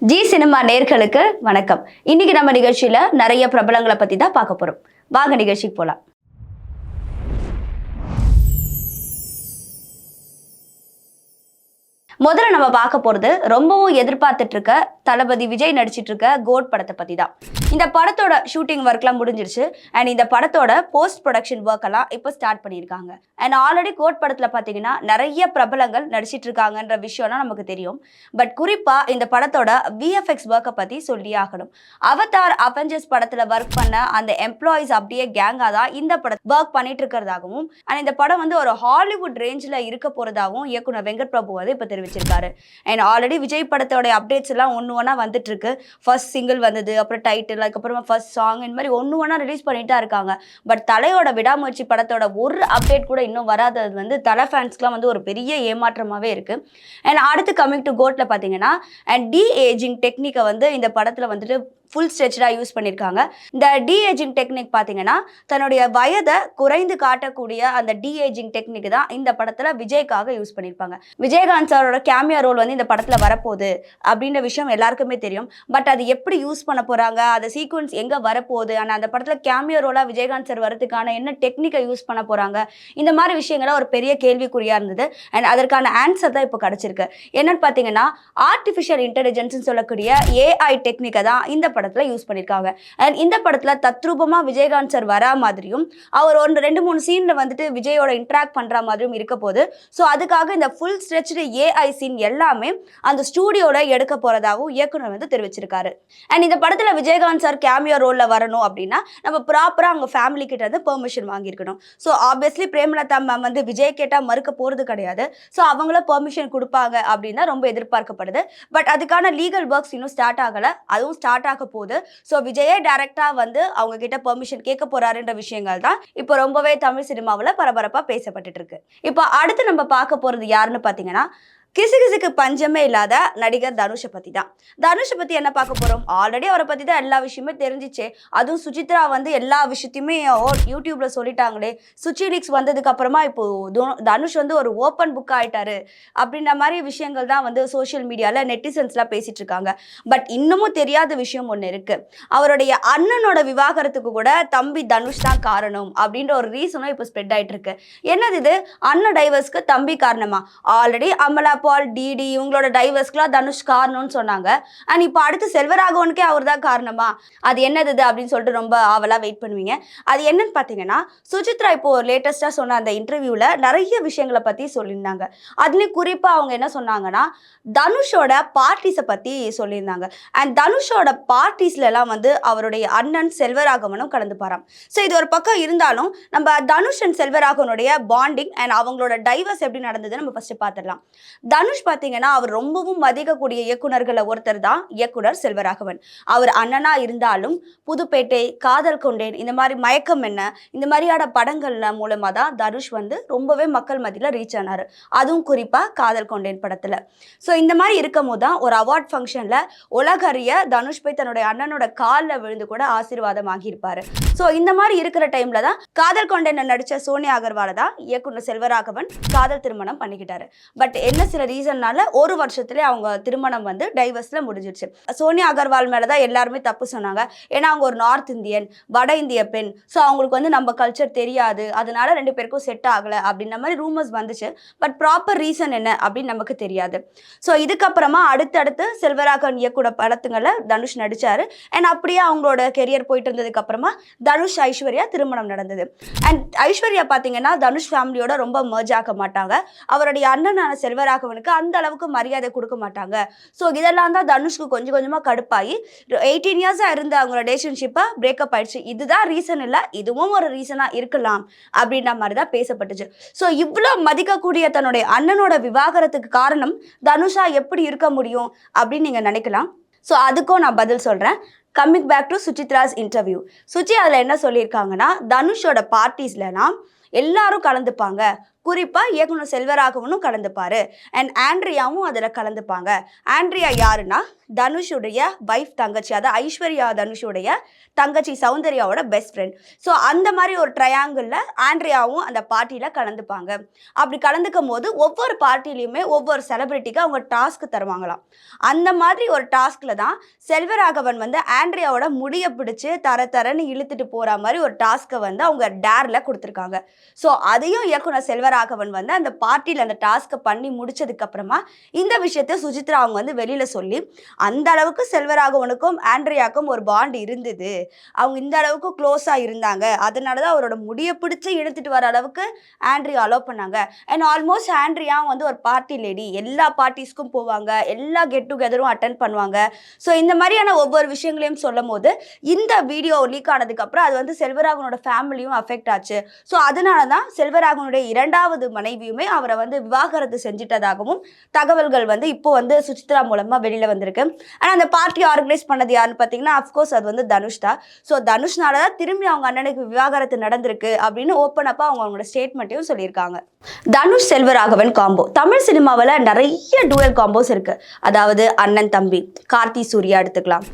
G cinema நேர்களுக்கு வணக்கம். இன்னைக்கு நம்ம நிகழ்ச்சியில நிறைய பிரபலங்களை பத்தி தான் பார்க்க போறோம். வாங்க நிகழ்ச்சிக்கு போலாம். முதல்ல நம்ம பார்க்க போறது ரொம்பவும் எதிர்பார்த்துட்டு இருக்க தளபதி விஜய் நடிச்சிட்டு இருக்க கோட் படத்தை பத்தி தான் இந்த படத்தோட ஷூட்டிங் ஒர்க்லாம் முடிஞ்சிருச்சு. அண்ட் இந்த படத்தோட போஸ்ட் ப்ரொடக்ஷன் ஒர்க் எல்லாம் இப்போ ஸ்டார்ட் பண்ணியிருக்காங்க. அண்ட் ஆல்ரெடி கோட் படத்துல பாத்தீங்கன்னா நிறைய பிரபலங்கள் நடிச்சிட்டு இருக்காங்கன்ற விஷயம்லாம் நமக்கு தெரியும். பட் குறிப்பா இந்த படத்தோட விஎஃப்எக்ஸ் ஒர்க்கை பத்தி சொல்லி ஆகணும். அவதார் அவெஞ்சர்ஸ் படத்துல ஒர்க் பண்ண அந்த எம்ப்ளாயிஸ் அப்படியே கேங்கா தான் இந்த படம் ஒர்க் பண்ணிட்டு இருக்கிறதாகவும் அண்ட் இந்த படம் வந்து ஒரு ஹாலிவுட் ரேஞ்சில் இருக்க போறதாகவும் இயக்குனர் வெங்கட் பிரபு வந்து இப்போ ஆரம்பிச்சிருக்காரு அண்ட் ஆல்ரெடி விஜய் படத்தோட அப்டேட்ஸ் எல்லாம் ஒன்று ஒன்றா வந்துட்டு இருக்கு ஃபர்ஸ்ட் சிங்கிள் வந்தது அப்புறம் டைட்டில் அதுக்கப்புறமா ஃபர்ஸ்ட் சாங் இந்த மாதிரி ஒன்று ஒன்றா ரிலீஸ் பண்ணிட்டா இருக்காங்க. பட் தலையோட விடாமுயற்சி படத்தோட ஒரு அப்டேட் கூட இன்னும் வராதது வந்து தலை ஃபேன்ஸ்க்குலாம் வந்து ஒரு பெரிய ஏமாற்றமாகவே இருக்கு. அண்ட் அடுத்து கம்மிங் டு கோட்டில் பார்த்தீங்கன்னா அண்ட் டி ஏஜிங் டெக்னிக்கை வந்து இந்த படத்தில் வந்துட்டு ஃபுல் ஸ்ட்ரெச்சாக யூஸ் பண்ணியிருக்காங்க இந்த டி ஏஜிங் டெக்னிக் பார்த்தீங்கன்னா தன்னுடைய வயதை குறைந்து காட்டக்கூடிய அந்த டி ஏஜிங் டெக்னிக் தான் இந்த படத்தில் விஜய்க்காக யூஸ் பண்ணியிருப்பாங்க விஜயகாந்த் சாரோட கேமியா ரோல் வந்து இந்த படத்தில் வரப்போகுது அப்படின்ற விஷயம் எல்லாருக்குமே தெரியும். பட் அது எப்படி யூஸ் பண்ண போகிறாங்க அந்த சீக்வன்ஸ் எங்கே வரப்போகுது ஆனால் அந்த படத்தில் கேமியா ரோலாக விஜயகாந்த் சார் வரதுக்கான என்ன டெக்னிக்கை யூஸ் பண்ண போகிறாங்க இந்த மாதிரி விஷயங்கள்லாம் ஒரு பெரிய கேள்விக்குறியாக இருந்தது. அண்ட் அதற்கான ஆன்சர் தான் இப்போ கிடச்சிருக்கு. என்னன்னு பார்த்தீங்கன்னா ஆர்டிஃபிஷியல் இன்டெலிஜென்ஸ்னு சொல்லக்கூடிய ஏஐ டெக்னிக்கை தான் இந்த படத்தில் யூஸ் பண்ணியிருக்காங்க அண்ட் இந்த படத்தில் தத்ரூபமாக விஜயகாந்த் சார் வரா மாதிரியும் அவர் ஒன்று ரெண்டு மூணு சீனில் வந்துட்டு விஜயோட இன்ட்ராக்ட் பண்ணுற மாதிரியும் இருக்க போகுது. ஸோ அதுக்காக இந்த ஃபுல் ஸ்ட்ரெச்சு ஏஐ சீன் எல்லாமே அந்த ஸ்டூடியோவில் எடுக்க போகிறதாகவும் இயக்குனர் வந்து தெரிவிச்சிருக்காரு. அண்ட் இந்த படத்தில் விஜயகாந்த் சார் கேமியோ ரோலில் வரணும் அப்படின்னா நம்ம ப்ராப்பராக அவங்க ஃபேமிலி கிட்ட இருந்து பெர்மிஷன் வாங்கியிருக்கணும். ஸோ ஆப்வியஸ்லி பிரேமலதா மேம் வந்து விஜய் கேட்டால் மறுக்க போகிறது கிடையாது. ஸோ அவங்கள பெர்மிஷன் கொடுப்பாங்க அப்படின்னு தான் ரொம்ப எதிர்பார்க்கப்படுது. பட் அதுக்கான லீகல் ஒர்க்ஸ் இன்னும் ஸ்டார்ட் ஆகலை. அதுவும் ஸ்டார்ட் ஆக போகுது. ஸோ விஜயே டைரக்டாக வந்து அவங்க கிட்ட பெர்மிஷன் கேட்க போறாருன்ற விஷயங்கள் தான் இப்போ ரொம்பவே தமிழ் சினிமாவில் பரபரப்பாக பேசப்பட்டுட்டு இருக்கு. இப்போ அடுத்து நம்ம பார்க்க போகிறது யாருன்னு பார்த்தீங்கன்னா கிசுகிசுக்கு பஞ்சமே இல்லாத நடிகர் தனுஷை பற்றி தான் தனுஷை பற்றி என்ன பார்க்க போகிறோம் ஆல்ரெடி அவரை பற்றி தான் எல்லா விஷயமே தெரிஞ்சிச்சே. அதுவும் சுஜித்ரா வந்து எல்லா விஷயத்தையுமே ஓ சொல்லிட்டாங்களே. சுச்சி லீக்ஸ் வந்ததுக்கு அப்புறமா இப்போ தனுஷ் வந்து ஒரு ஓப்பன் புக் ஆகிட்டாரு அப்படின்ற மாதிரி விஷயங்கள் தான் வந்து சோஷியல் மீடியாவில் நெட்டிசன்ஸ்லாம் பேசிகிட்டு இருக்காங்க. பட் இன்னமும் தெரியாத விஷயம் ஒன்று இருக்குது அவருடைய அண்ணனோட விவாகரத்துக்கு கூட தம்பி தனுஷ் தான் காரணம் அப்படின்ற ஒரு ரீசனும் இப்போ ஸ்ப்ரெட் ஆகிட்டு இருக்கு. என்னது இது? அண்ணன் டைவர்ஸ்க்கு தம்பி காரணமா? ஆல்ரெடி அமலா பால் டிடி இவங்களோட டைவர்ஸ்க்குலாம் தனுஷ் காரணம்னு சொன்னாங்க. அண்ட் இப்போ அடுத்து செல்வராகவனுக்கே அவர் தான் காரணமா? அது என்னது இது அப்படின்னு சொல்லிட்டு ரொம்ப ஆவலாக வெயிட் பண்ணுவீங்க. அது என்னன்னு பார்த்தீங்கன்னா சுஜித்ரா இப்போ ஒரு லேட்டஸ்ட்டாக சொன்ன அந்த இன்டர்வியூவில் நிறைய விஷயங்களை பற்றி சொல்லியிருந்தாங்க. அதுலேயும் குறிப்பாக அவங்க என்ன சொன்னாங்கன்னா தனுஷோட பார்ட்டிஸை பற்றி சொல்லியிருந்தாங்க. அண்ட் தனுஷோட பார்ட்டிஸ்லலாம் வந்து அவருடைய அண்ணன் செல்வராகவனும் கலந்துப்பாராம். ஸோ இது ஒரு பக்கம் இருந்தாலும் நம்ம தனுஷ் அண்ட் செல்வராகவனுடைய பாண்டிங் அண்ட் அவங்களோட டைவர்ஸ் எப்படி நடந்தது நம்ம ஃபஸ்ட்டு பார்த்துடலாம் தனுஷ் பார்த்தீங்கன்னா அவர் ரொம்பவும் மதிக்கக்கூடிய இயக்குனர்களை ஒருத்தர் தான் இயக்குனர் செல்வராகவன். அவர் அண்ணனா இருந்தாலும் புதுப்பேட்டை காதல் கொண்டேன் இந்த மாதிரி மயக்கம் என்ன இந்த மாதிரியான படங்கள்ல மூலமாக தான் தனுஷ் வந்து ரொம்பவே மக்கள் மத்தியில் ரீச் ஆனார். அதுவும் குறிப்பாக காதல் கொண்டேன் படத்தில். ஸோ இந்த மாதிரி இருக்கும் போது தான் ஒரு அவார்ட் ஃபங்க்ஷனில் உலகறிய தனுஷ் போய் தன்னுடைய அண்ணனோட காலில் விழுந்து கூட ஆசீர்வாதம் ஆகியிருப்பாரு ஸோ இந்த மாதிரி இருக்கிற டைமில் தான் காதல் கொண்டேன் நடித்த சோனியா அகர்வாலை தான் இயக்குனர் செல்வராகவன் காதல் திருமணம் பண்ணிக்கிட்டாரு. பட் என்ன சில ரீசன்னால ஒரு வருஷத்துல அவங்க திருமணம் வந்து டைவர்ஸ்ல முடிஞ்சிருச்சு. சோனியா அகர்வால் மேல தான் எல்லாருமே தப்பு சொன்னாங்க. ஏன்னா அவங்க ஒரு நார்த் இந்தியன் வட இந்திய பெண். ஸோ அவங்களுக்கு வந்து நம்ம கல்ச்சர் தெரியாது. அதனால ரெண்டு பேருக்கும் செட் ஆகல அப்படின்ற மாதிரி ரூமர்ஸ் வந்துச்சு. பட் ப்ராப்பர் ரீசன் என்ன அப்படின்னு நமக்கு தெரியாது. ஸோ இதுக்கப்புறமா அடுத்தடுத்து செல்வராகவன் இயக்கூட படத்துங்களை தனுஷ் நடிச்சாரு. அண்ட் அப்படியே அவங்களோட கெரியர் போயிட்டு இருந்ததுக்கு அப்புறமா தனுஷ் ஐஸ்வர்யா திருமணம் நடந்தது. அண்ட் ஐஸ்வர்யா பார்த்தீங்கன்னா தனுஷ் ஃபேமிலியோட ரொம்ப மர்ஜ் ஆக மாட்டாங்க. அவருடைய அண்ணனான செல்வராகவனுக்கு அந்த அளவுக்கு மரியாதை கொடுக்க மாட்டாங்க. ஸோ இதெல்லாம் தான் தனுஷ்க்கு கொஞ்சம் கொஞ்சமாக கடுப்பாகி எயிட்டீன் இயர்ஸாக இருந்த அவங்க ரிலேஷன்ஷிப்பை பிரேக்கப் ஆயிடுச்சு. இதுதான் ரீசன் இல்லை இதுவும் ஒரு ரீசனாக இருக்கலாம் அப்படின்ற மாதிரி தான் பேசப்பட்டுச்சு. ஸோ இவ்வளோ மதிக்கக்கூடிய தன்னுடைய அண்ணனோட விவாகரத்துக்கு காரணம் தனுஷா எப்படி இருக்க முடியும் அப்படின்னு நீங்கள் நினைக்கலாம். ஸோ அதுக்கும் நான் பதில் சொல்கிறேன் coming back to Suchitra's interview Suchi அதில் என்ன சொல்லியிருக்காங்கன்னா தனுஷோட பார்ட்டிஸ்லலாம் எல்லாரும் கலந்துப்பாங்க. குறிப்பாக இயக்குனர் செல்வராகவனும் கலந்துப்பார். அண்ட் ஆண்ட்ரியாவும் அதில் கலந்துப்பாங்க. ஆண்ட்ரியா யாருன்னா தனுஷுடைய வைஃப் தங்கச்சி. அதாவது ஐஸ்வர்யா தனுஷுடைய தங்கச்சி சௌந்தர்யாவோட பெஸ்ட் ஃப்ரெண்ட் ஸோ அந்த மாதிரி ஒரு ட்ரையாங்கிளில் ஆண்ட்ரியாவும் அந்த பார்ட்டியில் கலந்துப்பாங்க. அப்படி கலந்துக்கும் போது ஒவ்வொரு பார்ட்டிலையுமே ஒவ்வொரு செலிபிரிட்டிக்கு அவங்க டாஸ்க் தருவாங்களாம். அந்த மாதிரி ஒரு டாஸ்கில் தான் செல்வராகவன் வந்து ஆண்ட்ரியாவோட முடியை பிடிச்சி தர தரன்னு இழுத்துட்டு போகிற மாதிரி ஒரு டாஸ்க்கை வந்து அவங்க டேரில் கொடுத்துருக்காங்க. ஸோ அதையும் இயக்குனர் செல்வராக ராகவன் வந்து அந்த பார்ட்டியில் அந்த டாஸ்க்கை பண்ணி முடிச்சதுக்கப்புறமா இந்த விஷயத்தை சுஜித்ரா அவங்க வந்து வெளியில் சொல்லி அந்த அளவுக்கு செல்வராகவனுக்கும் ஆண்ட்ரியாக்கும் ஒரு பாண்ட் இருந்தது. அவங்க இந்த அளவுக்கு க்ளோஸாக இருந்தாங்க. அதனால தான் அவரோட முடியை பிடிச்சி இழுத்துட்டு வர அளவுக்கு ஆண்ட்ரியா அலோவ் பண்ணாங்க. அண்ட் ஆல்மோஸ்ட் ஆண்ட்ரியா வந்து ஒரு பார்ட்டி லேடி எல்லா பார்ட்டிஸ்க்கும் போவாங்க. எல்லா கெட் டுகெதரும் அட்டன் பண்ணுவாங்க. ஸோ இந்த மாதிரியான ஒவ்வொரு விஷயங்களையும் சொல்லும் போது இந்த வீடியோ லீக் ஆனதுக்கப்புறம் அது வந்து செல்வராகவனோட ஃபேமிலியும் அஃபெக்ட் ஆச்சு. ஸோ அதனால தான் செல்வராகவனுடைய இரண்டாவது மனைவியுமே அவரை வந்து விவாகரத்து செஞ்சிட்டதாகவும் தகவல்கள் வந்து இப்போ வந்து சுசித்ரா மூலமாக வெளியில் வந்திருக்கு. ஆனால் அந்த பார்ட்டி ஆர்கனைஸ் பண்ணது யாருன்னு பார்த்தீங்கன்னா அஃப்கோர்ஸ் அது வந்து தனுஷ் தான். ஸோ தனுஷ்னால தான் திரும்பி அவங்க அண்ணனுக்கு விவாகரத்து நடந்திருக்கு அப்படின்னு ஓப்பன் அப்பாக அவங்க அவங்களோட ஸ்டேட்மெண்ட்டையும் சொல்லியிருக்காங்க. தனுஷ் செல்வராகவன் காம்போ தமிழ் சினிமாவில் நிறைய டூயல் காம்போஸ் இருக்கு. அதாவது அண்ணன் தம்பி. கார்த்தி சூர்யா எடுத்துக்கலாம்.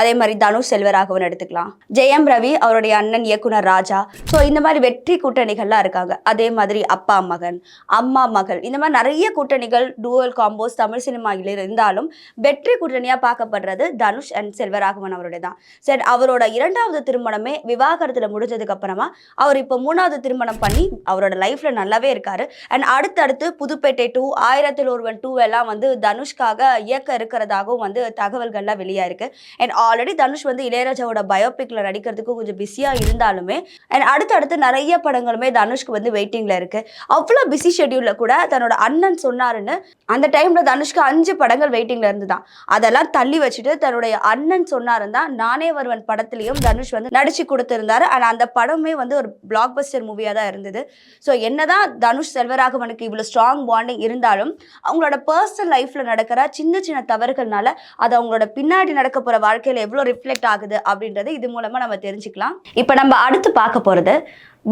அதே மாதிரி தனுஷ் செல்வராகவன் எடுத்துக்கலாம். ஜெயம் ரவி அவருடைய அண்ணன் இயக்குனர் ராஜா. ஸோ இந்த மாதிரி வெற்றி கூட்டணிகள்லாம் இருக்காங்க. அதே மாதிரி அப்பா மகன் அம்மா மகள். இந்த மாதிரி நிறைய கூட்டணிகள் டூவல் காம்போஸ் தமிழ் சினிமாவில் இருந்தாலும் வெற்றி கூட்டணியாக பார்க்கப்படுறது தனுஷ் அண்ட் செல்வராகவன் அவருடைய தான் சரி அவரோட இரண்டாவது திருமணமே விவாகரத்தில் முடிஞ்சதுக்கு அப்புறமா அவர் இப்போ மூணாவது திருமணம் பண்ணி அவரோட லைஃப்ல நல்லாவே இருக்காரு. அண்ட் அடுத்தடுத்து புதுப்பேட்டை டூ ஆயிரத்தில் ஒருவன் டூ எல்லாம் வந்து தனுஷ்காக இயக்க இருக்கிறதாகவும் வந்து தகவல்கள்லாம் வெளியாயிருக்கு. அண்ட் ஆல்ரெடி தனுஷ் வந்து இளையராஜாவோட பயோபிக்ல நடிக்கிறதுக்கு கொஞ்சம் பிஸியா இருந்தாலுமே அண்ட் அடுத்தடுத்து நிறைய படங்களுமே தனுஷ்க்கு வந்து வெயிட்டிங்ல இருக்கு. அவ்வளோ பிஸி ஷெட்யூல்ல கூட தன்னோட அண்ணன் சொன்னாருன்னு அந்த டைம்ல தனுஷ்க்கு அஞ்சு படங்கள் வெயிட்டிங்ல இருந்துதான். அதெல்லாம் தள்ளி வச்சுட்டு தன்னுடைய அண்ணன் சொன்னாருன்னு தான் நானே வருவன் படத்துலையும் தனுஷ் வந்து நடிச்சு கொடுத்திருந்தாரு. அண்ட் அந்த படமே வந்து ஒரு பிளாக் பஸ்டர் மூவியா தான் இருந்தது. ஸோ என்னதான் தனுஷ் செல்வராகவனுக்கு இவ்வளோ ஸ்ட்ராங் பாண்டிங் இருந்தாலும் அவங்களோட பர்சனல் லைஃப்ல நடக்கிற சின்ன சின்ன தவறுகள்னால அது அவங்களோட பின்னாடி நடக்க போற வாழ்க்கையில எவ்வளோ ரிஃப்ளெக்ட் ஆகுது அப்படின்றது இது மூலமா நம்ம தெரிஞ்சுக்கலாம். இப்போ நம்ம அடுத்து பார்க்க போறது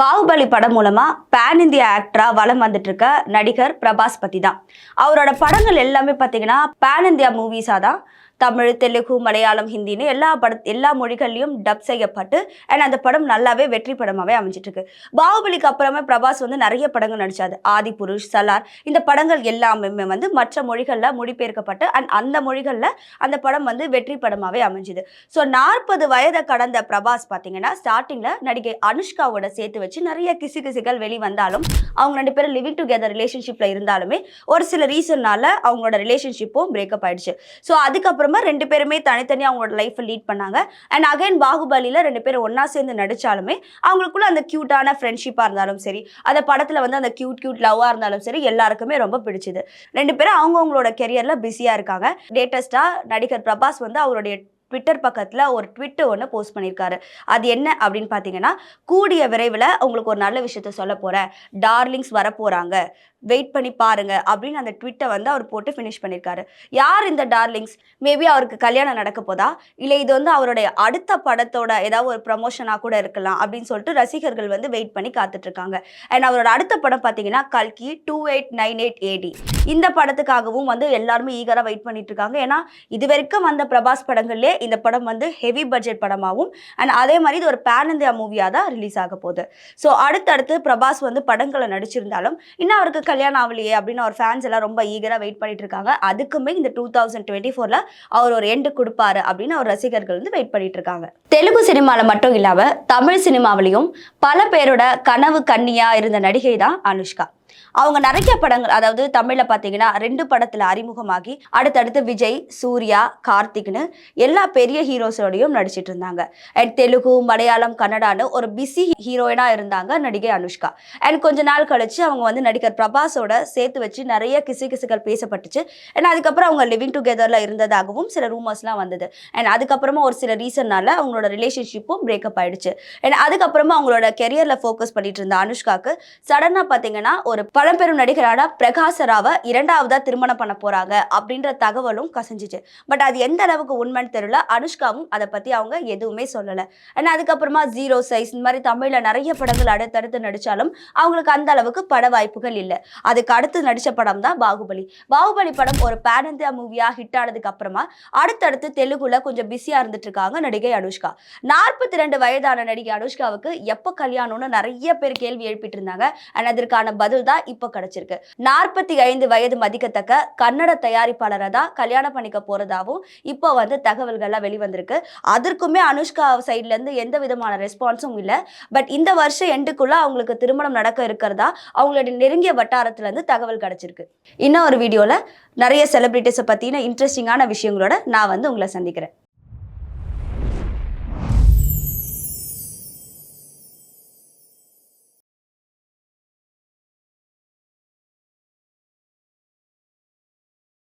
பாகுபலி படம் மூலமா பேன் இந்தியா ஆக்டரா வளம் வந்துட்டு இருக்க நடிகர் பிரபாஸ் பத்தி தான் அவரோட படங்கள் எல்லாமே பார்த்தீங்கன்னா பேன் இந்தியா மூவிஸாக தான். தமிழ் தெலுங்கு மலையாளம் ஹிந்தின்னு எல்லா பட எல்லா மொழிகள்லையும் டப் செய்யப்பட்டு அண்ட் அந்த படம் நல்லாவே வெற்றி படமாகவே அமைஞ்சிட்டு இருக்கு பாகுபலிக்கு அப்புறமே பிரபாஸ் வந்து நிறைய படங்கள் நடிச்சாரு. ஆதி புருஷ் சலார் இந்த படங்கள் எல்லாமே வந்து மற்ற மொழிகளில் மொழிபெயர்க்கப்பட்டு அண்ட் அந்த மொழிகளில் அந்த படம் வந்து வெற்றி படமாகவே அமைஞ்சுது. ஸோ நாற்பது வயதை கடந்த பிரபாஸ் பார்த்தீங்கன்னா ஸ்டார்டிங்கில் நடிகை அனுஷ்காவோட சேர்த்து வச்சு நிறைய கிசு கிசுகள் வெளிவந்தாலும் அவங்க ரெண்டு பேரும் லிவிங் டுகெதர் ரிலேஷன்ஷிப்பில் இருந்தாலுமே ஒரு சில ரீசன்னால அவங்களோட ரிலேஷன்ஷிப்பும் பிரேக்கப் ஆயிடுச்சு. ஸோ அதுக்கப்புறம் ரெண்டு பேருமே தனித்தனியாக அவங்களோட லைஃப்பை லீட் பண்ணாங்க. அண்ட் அகைன் பாகுபலியில் ரெண்டு பேரும் ஒன்றா சேர்ந்து நடித்தாலுமே அவங்களுக்குள்ள அந்த க்யூட்டான ஃப்ரெண்ட்ஷிப்பாக இருந்தாலும் சரி அந்த படத்தில் வந்து அந்த க்யூட் க்யூட் லவ்வாக இருந்தாலும் சரி எல்லாருக்குமே ரொம்ப பிடிச்சது. ரெண்டு பேரும் அவங்கவுங்களோட கெரியரில் பிஸியாக இருக்காங்க. லேட்டஸ்ட்டாக நடிகர் பிரபாஸ் வந்து அவருடைய ட்விட்டர் பக்கத்தில் ஒரு ட்விட்டு ஒன்று போஸ்ட் பண்ணியிருக்காரு அது என்ன அப்படின்னு பார்த்தீங்கன்னா கூடிய விரைவில் உங்களுக்கு ஒரு நல்ல விஷயத்த சொல்ல போகிறேன் டார்லிங்ஸ் வரப்போகிறாங்க வெயிட் பண்ணி பாருங்க அப்படின்னு அந்த ட்விட்டை வந்து அவர் போட்டு ஃபினிஷ் பண்ணியிருக்காரு யார் இந்த டார்லிங்ஸ் மேபி அவருக்கு கல்யாணம் நடக்க போதா? இல்லை இது வந்து அவருடைய அடுத்த படத்தோட ஏதாவது ஒரு ப்ரமோஷனாக கூட இருக்கலாம் அப்படின்னு சொல்லிட்டு ரசிகர்கள் வந்து வெயிட் பண்ணி காத்துட்ருக்காங்க. அண்ட் அவரோட அடுத்த படம் பார்த்தீங்கன்னா கல்கி two eight nine eight A D இந்த படத்துக்காகவும் வந்து எல்லாருமே ஈகராக வெயிட் பண்ணிட்டு இருக்காங்க ஏன்னா இது வரைக்கும் வந்த பிரபாஸ் படங்கள்லேயே இந்த படம் வந்து ஹெவி பட்ஜெட் படமாகவும் அண்ட் அதே மாதிரி இது ஒரு பேன் இந்தியா மூவியாக தான் ரிலீஸ் ஆக போகுது. ஸோ அடுத்தடுத்து பிரபாஸ் வந்து படங்களை நடிச்சிருந்தாலும் இன்னும் அவருக்கு கல்யாணம் ஆகலையே அப்படின்னு அவர் ஃபேன்ஸ் எல்லாம் ரொம்ப ஈகராக வெயிட் பண்ணிட்டு இருக்காங்க. அதுக்குமே இந்த டூ தௌசண்ட் டுவெண்ட்டி ஃபோரில் அவர் ஒரு எண்டு கொடுப்பாரு அப்படின்னு அவர் ரசிகர்கள் வந்து வெயிட் பண்ணிட்டு இருக்காங்க. தெலுங்கு சினிமாவில் மட்டும் இல்லாமல் தமிழ் சினிமாவிலையும் பல பேரோட கனவு கண்ணியாக இருந்த நடிகை தான் அனுஷ்கா. அவங்க நிறைய படங்கள் அதாவது தமிழ்ல பாத்தீங்கன்னா ரெண்டு படத்துல அறிமுகமாகி அடுத்தடுத்து விஜய் சூர்யா கார்த்திக்னு எல்லா பெரிய ஹீரோஸோடையும் நடிச்சிட்டு இருந்தாங்க. அண்ட் தெலுங்கு மலையாளம் கன்னடான்னு ஒரு பிஸி ஹீரோயினா இருந்தாங்க நடிகை அனுஷ்கா. அண்ட் கொஞ்ச நாள் கழிச்சு அவங்க வந்து நடிகர் பிரபாஸோட சேர்த்து வச்சு நிறைய கிசு கிசுகள் பேசப்பட்டுச்சு. அண்ட் அதுக்கப்புறம் அவங்க லிவிங் டுகெதர்ல இருந்ததாகவும் சில ரூமர்ஸ்லாம் வந்தது. அண்ட் அதுக்கப்புறமா ஒரு சில ரீசன்னால அவங்களோட ரிலேஷன்ஷிப்பும் பிரேக்கப் ஆயிடுச்சு. அண்ட் அதுக்கப்புறமா அவங்களோட கெரியர்ல ஃபோக்கஸ் பண்ணிட்டு இருந்த அனுஷ்காக்கு சடனாக பார்த்தீங்கன்னா ஒரு ஒரு பழம்பெரும் நடிகரான பிரகாச ராவை இரண்டாவதா திருமணம் பண்ண போறாங்க அப்படின்ற தகவலும் கசிஞ்சிச்சு. பட் அது எந்த அளவுக்கு உண்மைன்னு தெரியல. அனுஷ்காவும் அதை பத்தி அவங்க எதுவுமே சொல்லல. ஏன்னா அதுக்கப்புறமா ஜீரோ சைஸ் இந்த மாதிரி தமிழ்ல நிறைய படங்கள் அடுத்தடுத்து நடிச்சாலும் அவங்களுக்கு அந்த அளவுக்கு பட வாய்ப்புகள் இல்லை. அதுக்கு அடுத்து நடிச்ச படம் தான் பாகுபலி. பாகுபலி படம் ஒரு பேன் இந்தியா மூவியா ஹிட் ஆனதுக்கு அப்புறமா அடுத்தடுத்து தெலுங்குல கொஞ்சம் பிஸியா இருந்துட்டு இருக்காங்க நடிகை அனுஷ்கா. நாற்பத்தி ரெண்டு வயதான நடிகை அனுஷ்காவுக்கு எப்போ கல்யாணம்னு நிறைய பேர் கேள்வி எழுப்பிட்டு இருந்தாங்க. அண்ட் அதற்கான பதில் தான் இப்போ கிடைச்சிருக்கு. நாற்பத்தி ஐந்து வயது மதிக்கத்தக்க கன்னட தயாரிப்பாளரை தான் கல்யாணம் பண்ணிக்க போறதாவும் இப்போ வந்து தகவல்கள்லாம் வெளிவந்திருக்கு. அதற்குமே அனுஷ்கா சைட்ல இருந்து எந்த விதமான ரெஸ்பான்ஸும் இல்லை. பட் இந்த வருஷம் எண்டுக்குள்ள அவங்களுக்கு திருமணம் நடக்க இருக்கிறதா அவங்களுடைய நெருங்கிய வட்டாரத்துல இருந்து தகவல் கிடைச்சிருக்கு. இன்னும் ஒரு வீடியோல நிறைய செலிபிரிட்டிஸை பத்தின இன்ட்ரெஸ்டிங்கான விஷயங்களோட நான் வந்து உங்களை சந்திக்கிறேன்.